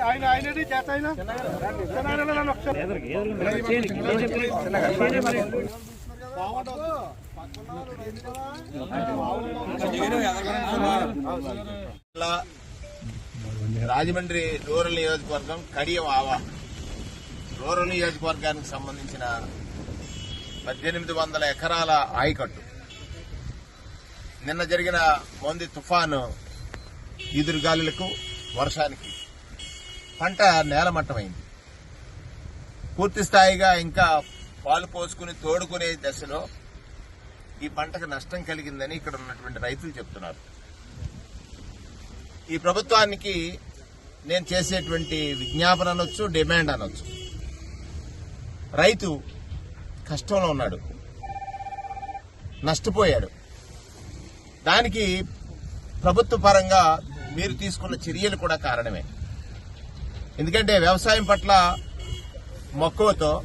ఆయన ఆయనది చేత ఆయన జిల్లా రాజమండ్రి రూరల్ నియోజకవర్గం కడియం ఆవా. రూరల్ నియోజకవర్గానికి సంబంధించిన పద్దెనిమిది వందల ఎకరాల ఆయకట్టు. నిన్న జరిగిన మొంది తుఫాను ఈదురుగాలులకు వర్షానికి పంట నేలమట్టమైంది. పూర్తి స్థాయిగా ఇంకా పాలు పోసుకుని తోడుకునే దశలో ఈ పంటకు నష్టం కలిగిందని ఇక్కడ ఉన్నటువంటి రైతులు చెప్తున్నారు. ఈ ప్రభుత్వానికి నేను చేసేటువంటి విజ్ఞాపన అనొచ్చు డిమాండ్ అనొచ్చు. రైతు కష్టంలో ఉన్నాడు. నష్టపోయాడు. దానికి ప్రభుత్వ పరంగా మీరు తీసుకున్న చర్యలు కూడా కారణమే. ఎందుకంటే వ్యవసాయం పట్ల మక్కువతో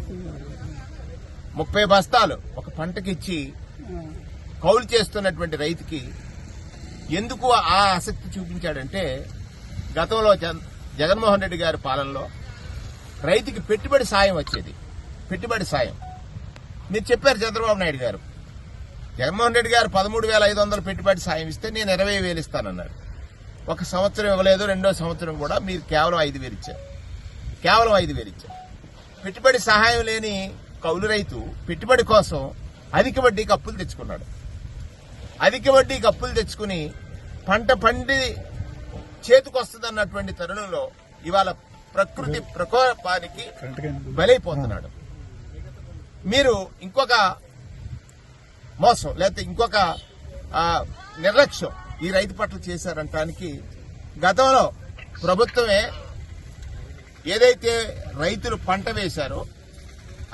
ముప్పై బస్తాలు ఒక పంటకిచ్చి కౌలు చేస్తున్నటువంటి రైతుకి ఎందుకు ఆ ఆసక్తి చూపించాడంటే గతంలో జన్- జగన్మోహన్ రెడ్డి గారి పాలనలో రైతుకి పెట్టుబడి సాయం వచ్చేది. పెట్టుబడి సాయం. మీరు చెప్పారు చంద్రబాబు నాయుడు గారు. జగన్మోహన్ రెడ్డి గారు పదమూడు వేల ఐదు వందలు పెట్టుబడి సాయం ఇస్తే నేను ఇరవై వేలు ఇస్తానన్నాడు. ఒక సంవత్సరం ఇవ్వలేదు రెండో సంవత్సరం కూడా మీరు కేవలం ఐదు వేలు ఇచ్చారు. కేవలం ఐదు వేలు ఇచ్చారు. పెట్టుబడి సహాయం లేని కౌలు రైతు పెట్టుబడి కోసం అధిక వడ్డీకి అప్పులు తెచ్చుకున్నాడు. అధిక వడ్డీకి అప్పులు తెచ్చుకుని పంట పండి చేతికొస్తుంది అన్నటువంటి తరుణంలో ఇవాళ ప్రకృతి ప్రకోపానికి బలైపోతున్నాడు. మీరు ఇంకొక మోసం లేకపోతే ఇంకొక నిర్లక్ష్యం ఈ రైతు పట్ల చేశారంటానికి గతంలో ప్రభుత్వమే ఏదైతే రైతులు పంట వేశారో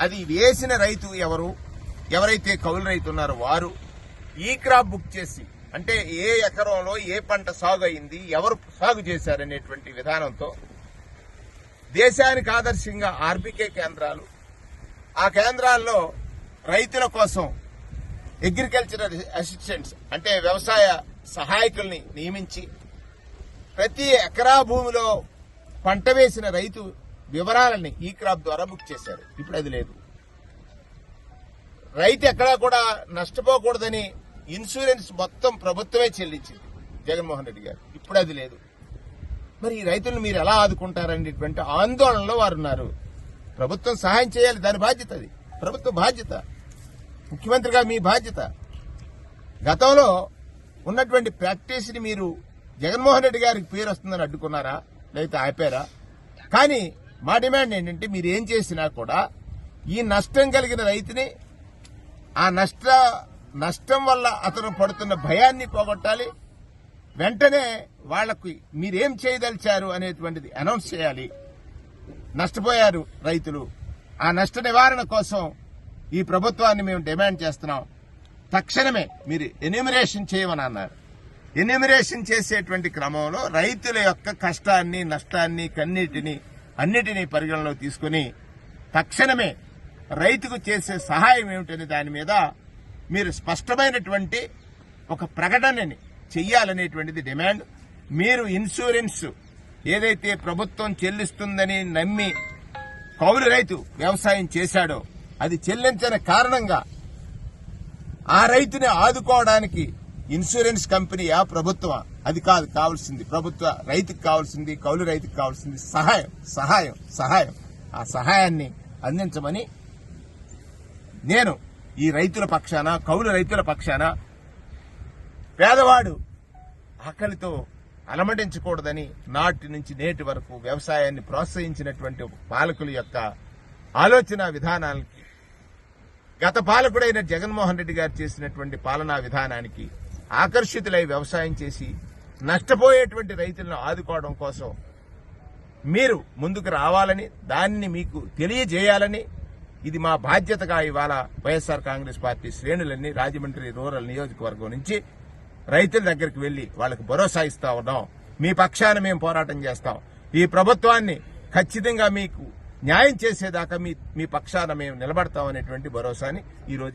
అది వేసిన రైతు ఎవరు? ఎవరైతే కౌలు రైతు ఉన్నారో వారు ఈ క్రాప్ బుక్ చేసి అంటే ఏ ఎకరంలో ఏ పంట సాగు అయింది ఎవరు సాగు చేశారనేటువంటి విధానంతో దేశానికి ఆదర్శంగా ఆర్బీకే కేంద్రాలు ఆ కేంద్రాల్లో రైతుల కోసం అగ్రికల్చరల్ అసిస్టెంట్స్ అంటే వ్యవసాయ సహాయకుల్ని నియమించి ప్రతి ఎకరా భూమిలో పంట వేసిన రైతు వివరాలని ఈ క్రాప్ ద్వారా బుక్ చేశారు. ఇప్పుడు అది లేదు. రైతు ఎక్కడా కూడా నష్టపోకూడదని ఇన్సూరెన్స్ మొత్తం ప్రభుత్వమే చెల్లించింది. జగన్మోహన్ రెడ్డి గారు. ఇప్పుడు అది లేదు. మరి ఈ రైతులను మీరు ఎలా ఆదుకుంటారనేటువంటి ఆందోళనలో వారు ఉన్నారు. ప్రభుత్వం సహాయం చేయాలి. దాని బాధ్యత అది. ప్రభుత్వ బాధ్యత. ముఖ్యమంత్రిగా మీ బాధ్యత. గతంలో ఉన్నటువంటి ప్రాక్టీస్ని మీరు జగన్మోహన్ రెడ్డి గారికి పేరు వస్తుందని అడ్డుకున్నారా? లేకపోతే ఆపారా? కానీ మా డిమాండ్ ఏంటంటే మీరు ఏం చేసినా కూడా ఈ నష్టం కలిగిన రైతుని ఆ నష్ట నష్టం వల్ల అతను పడుతున్న భయాన్ని పోగొట్టాలి. వెంటనే వాళ్ళకు మీరేం చేయదలిచారు అనేటువంటిది అనౌన్స్ చేయాలి. నష్టపోయారు రైతులు. ఆ నష్ట నివారణ కోసం ఈ ప్రభుత్వాన్ని మేము డిమాండ్ చేస్తున్నాం. తక్షణమే మీరు ఎన్యూమరేషన్ చేయమని అన్నారు. ఎన్యూమరేషన్ చేసేటువంటి క్రమంలో రైతుల యొక్క కష్టాన్ని నష్టాన్ని కన్నీటిని అన్నిటినీ పరిగణలో తీసుకుని తక్షణమే రైతుకు చేసే సహాయం ఏమిటనే దాని మీద మీరు స్పష్టమైనటువంటి ఒక ప్రకటనని చెయ్యాలనేటువంటిది డిమాండ్. మీరు ఇన్సూరెన్స్ ఏదైతే ప్రభుత్వం చెల్లిస్తుందని నమ్మి కౌలు రైతు వ్యవసాయం చేశాడో అది చెల్లించని కారణంగా ఆ రైతుని ఆదుకోవడానికి ఇన్సూరెన్స్ కంపెనీయా ప్రభుత్వమా అది కాదు కావాల్సింది ప్రభుత్వ రైతుకు కావాల్సింది కౌలు రైతుకు కావాల్సింది సహాయం సహాయం సహాయం. ఆ సహాయాన్ని అందించమని నేను ఈ రైతుల పక్షాన కౌలు రైతుల పక్షాన పేదవాడు ఆకలితో అలమటించకూడదని నాటి నుంచి నేటి వరకు వ్యవసాయాన్ని ప్రోత్సహించినటువంటి పాలకుల యొక్క ఆలోచన విధానాలకి గత పాలకుడైన జగన్మోహన్ రెడ్డి గారు చేసినటువంటి పాలనా విధానానికి ఆకర్షితులై వ్యవసాయం చేసి నష్టపోయేటువంటి రైతులను ఆదుకోవడం కోసం మీరు ముందుకు రావాలని దాన్ని మీకు తెలియజేయాలని ఇది మా బాధ్యతగా ఇవాళ వైఎస్ఆర్ కాంగ్రెస్ పార్టీ శ్రేణులన్నీ రాజమండ్రి రూరల్ నియోజకవర్గం నుంచి రైతుల దగ్గరికి వెళ్ళి వాళ్ళకి భరోసా ఇస్తా ఉన్నాం. మీ పక్షాన మేము పోరాటం చేస్తాం. ఈ ప్రభుత్వాన్ని ఖచ్చితంగా మీకు న్యాయం చేసేదాకా మీ మీ పక్షాన మేము నిలబడతామనేటువంటి భరోసాని ఈరోజు